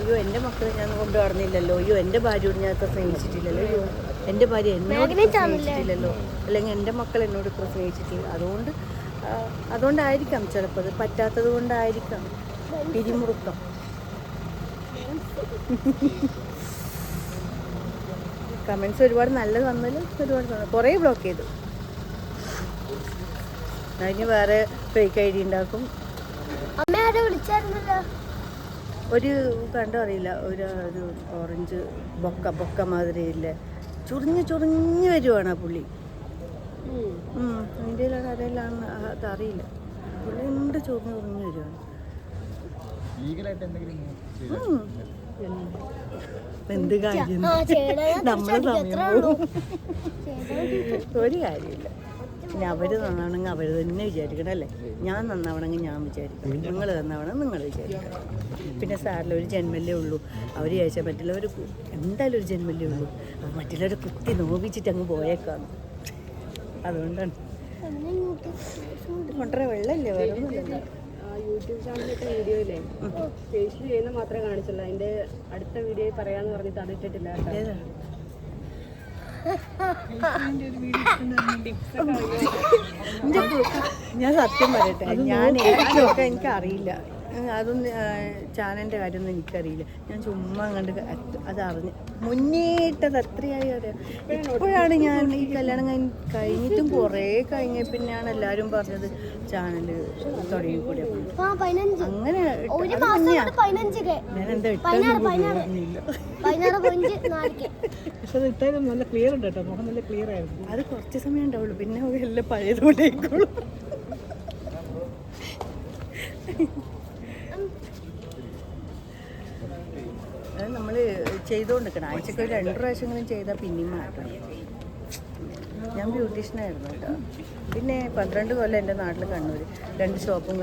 അയ്യോ എന്റെ മക്കളെ ഞാൻ കൊണ്ടു നടന്നില്ലല്ലോ. അയ്യോ എന്റെ ഭാര്യയോട് ഞാൻ ഇത്ര സ്നേഹിച്ചിട്ടില്ലല്ലോ. അയ്യോ എന്റെ ഭാര്യ എന്നോട് സ്നേഹിച്ചിട്ടില്ലല്ലോ. അല്ലെങ്കിൽ എന്റെ മക്കൾ എന്നോട് ഇത്ര സ്നേഹിച്ചിട്ടില്ല. അതുകൊണ്ട് അതുകൊണ്ടായിരിക്കാം ചിലപ്പോൾ അത് പറ്റാത്തത് കൊണ്ടായിരിക്കാം. പിരിമുറുക്കം. കമൻസ് ഒരുപാട് നല്ലത് വന്നാലും ഒരുപാട് കുറേ ബ്ലോക്ക് ചെയ്തു. അതിന് വേറെ ഫേക്ക് ഐ ഡി ഉണ്ടാക്കും. അമ്മ ആരെ വിളിച്ചായിരുന്നല്ലോ? ഒരു കണ്ടോ അറിയില്ല. ഒരു ഒരു ഓറഞ്ച് ബൊക്ക ബൊക്ക മാതിരി ഇല്ല ചുറിഞ്ഞ് ചുറിഞ്ഞ് വരുവാണ് ആ പുള്ളി. ഇന്ത്യയിലാണ് അതിന്റെ അത് അറിയില്ല. പുള്ളി ഉണ്ട് ചുറിഞ്ഞ് ചുറിഞ്ഞ് വരുവാണ്. എന്ത് കാര്യം? നമ്മൾ നമ്മളെ സമയം ഒരു കാര്യമില്ല പിന്നെ അവർ നന്നാവണമെങ്കിൽ അവർ തന്നെ വിചാരിക്കണം അല്ലേ? ഞാൻ നന്നാവണമെങ്കിൽ ഞാൻ വിചാരിക്കണം നിങ്ങൾ നന്നാവണം നിങ്ങൾ വിചാരിക്കണം. പിന്നെ സാറിൽ ഒരു ജന്മല്ലേ ഉള്ളൂ. അവർ ചോദിച്ചാൽ മറ്റുള്ളവർ എന്തായാലും ഒരു ജന്മല്ലേ ഉള്ളൂ. അത് മറ്റുള്ളവർ കുത്തി നോവിച്ചിട്ട് അങ്ങ് പോയേക്കാണ് അതുകൊണ്ടാണ്. കൊണ്ടേ വെള്ളമല്ലേ? വേറെ യൂട്യൂബ് ചാനലിലൊക്കെ ഇല്ലേ? ഫേഷ്യൽ ചെയ്യുന്ന മാത്രമേ കാണിച്ചുള്ളൂ. അതിന്റെ അടുത്ത വീഡിയോയിൽ പറയാമെന്ന് പറഞ്ഞിട്ട് അത് ഇട്ടിട്ടില്ല കേട്ടോ ഏതാ എന്റെ കു- ഞാൻ സത്യം പറയട്ടെ ഞാൻ എനിക്കൊക്കെ എനിക്കറിയില്ല. അതൊന്നും ചാനലിന്റെ കാര്യമൊന്നും എനിക്കറിയില്ല. ഞാൻ ചുമ്മാ കണ്ട് അത് അറിഞ്ഞ് അത്രയായി അറിയാം ഇപ്പോഴാണ് ഞാൻ ഈ കല്യാണം കഴിഞ്ഞ് കഴിഞ്ഞിട്ടും കുറേ കഴിഞ്ഞ പിന്നെയാണ് എല്ലാവരും പറഞ്ഞത് ചാനൽ തുടങ്ങിക്കൂടി ആ പതിനഞ്ച്. അങ്ങനെ ഞാൻ എന്താ പക്ഷെ അത് ഇട്ടാലും നല്ല ക്ലിയർ ഉണ്ട് കേട്ടോ. മുഖം നല്ല ക്ലിയർ ആയിരുന്നു. അത് കുറച്ച് സമയം ഉണ്ടാവുള്ളൂ. പിന്നെ എല്ലാം പഴയതുകൊണ്ടേക്കുള്ളൂ Thank അത് ചെയ്തുകൊണ്ടിരിക്കണം. ആഴ്ചക്ക് ഒരു രണ്ട് പ്രാവശ്യങ്ങളും ചെയ്താൽ പിന്നെയും മാറ്റണം. ഞാൻ ബ്യൂട്ടീഷ്യനായിരുന്നു കേട്ടോ. പിന്നെ പന്ത്രണ്ട് കൊല്ലം എന്റെ നാട്ടിൽ കണ്ണൂർ രണ്ട് ഷോപ്പും